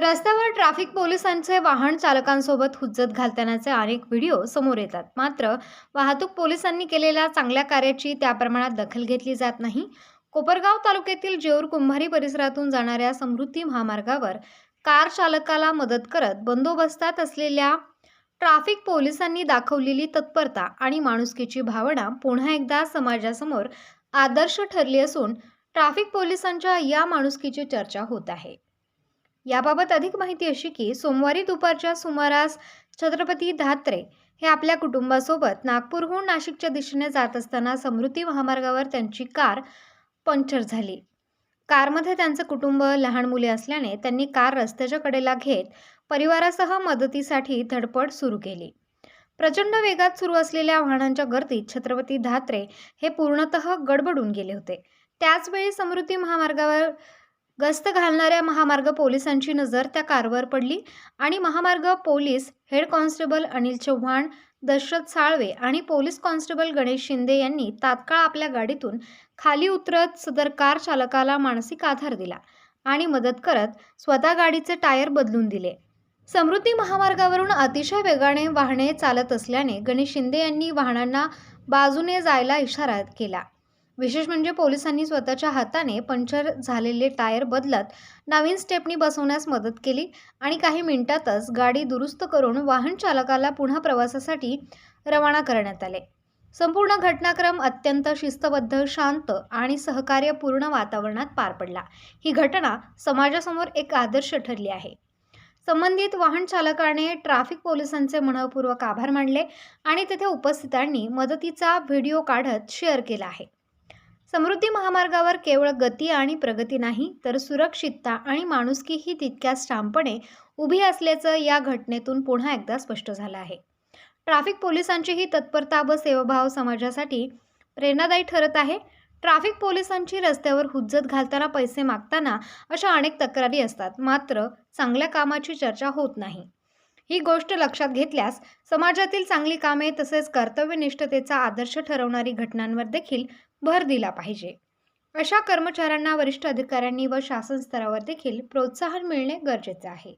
रस्त्यावर ट्रॅफिक पोलिसांचे वाहन चालकांसोबत हुज्जत घालतानाचे अनेक व्हिडिओ समोर येतात. मात्र वाहतूक पोलिसांनी केलेल्या चांगल्या कार्याची त्या प्रमाणात दखल घेतली जात नाही. कोपरगाव तालुक्यातील जेऊर कुंभारी परिसरातून जाणाऱ्या समृद्धी महामार्गावर कार चालकाला मदत करत बंदोबस्तात असलेल्या ट्रॅफिक पोलिसांनी दाखवलेली तत्परता आणि माणुसकीची भावना पुन्हा एकदा समाजासमोर आदर्श ठरली असून ट्रॅफिक पोलिसांच्या या माणुसकीची चर्चा होत आहे. याबाबत अधिक माहिती अशी की सोमवारी दुपारच्या सुमारास छत्रपती धात्रे हे आपल्या कुटुंबासोबत नागपूरहून नाशिकच्या दिशेने जात असताना समृद्धी महामार्गावर त्यांची कार पंक्चर झाली. कारमध्ये त्यांचं कुटुंब लहान मुले असल्याने त्यांनी कार रस्त्याच्या कडेला घेत परिवारासह मदतीसाठी धडपड सुरू केली. प्रचंड वेगात सुरू असलेल्या वाहनांच्या गर्दीत छत्रपती धात्रे हे पूर्णतः गडबडून गेले होते. त्याचवेळी समृद्धी महामार्गावर गस्त घालणाऱ्या महामार्ग पोलिसांची नजर त्या कारवर पडली आणि महामार्ग police head constable Anil Chavan Dashrath Salve आणि पोलीस कॉन्स्टेबल गणेश शिंदे यांनी तात्काळ आपल्या गाडीतून खाली उतरत सदर कार चालकाला मानसिक आधार दिला आणि मदत करत स्वतः गाडीचे टायर बदलून दिले. समृद्धी महामार्गावरून अतिशय वेगाने वाहने चालत असल्याने गणेश शिंदे यांनी वाहनांना बाजूने जायला इशारा केला. विशेष म्हणजे पोलिसांनी स्वतःच्या हाताने पंक्चर झालेले टायर बदलत नवीन स्टेपनी बसवण्यास मदत केली आणि काही मिनिटातच गाडी दुरुस्त करून वाहन चालकाला पुन्हा प्रवासासाठी रवाना करण्यात आले. संपूर्ण घटनाक्रम अत्यंत शिस्तबद्ध शांत आणि सहकार्यपूर्ण वातावरणात पार पडला. ही घटना समाजासमोर एक आदर्श ठरली आहे. संबंधित वाहन चालकाने ट्रॅफिक पोलिसांचे मनपूर्वक आभार मानले आणि तेथे उपस्थितांनी मदतीचा व्हिडिओ काढत शेअर केला आहे. समृद्धी महामार्गावर केवळ गती आणि प्रगती नाही तर सुरक्षितता आणि माणुसकीही तितक्याच ठामपणे उभी असल्याचं या घटनेतून पुन्हा एकदा स्पष्ट झालं आहे. ट्रॅफिक पोलिसांचीही तत्परता व सेवाभाव समाजासाठी प्रेरणादायी ठरत आहे. ट्रॅफिक पोलिसांची रस्त्यावर हुज्जत घालताना पैसे मागताना अशा अनेक तक्रारी असतात मात्र चांगल्या कामाची चर्चा होत नाही. ही गोष्ट लक्षात घेतल्यास समाजातील चांगली कामे तसेच कर्तव्यनिष्ठतेचा आदर्श ठरवणारी घटनांवर देखील भर दिला पाहिजे. अशा कर्मचाऱ्यांना वरिष्ठ अधिकाऱ्यांनी व शासन स्तरावर देखील प्रोत्साहन मिळणे गरजेचे आहे.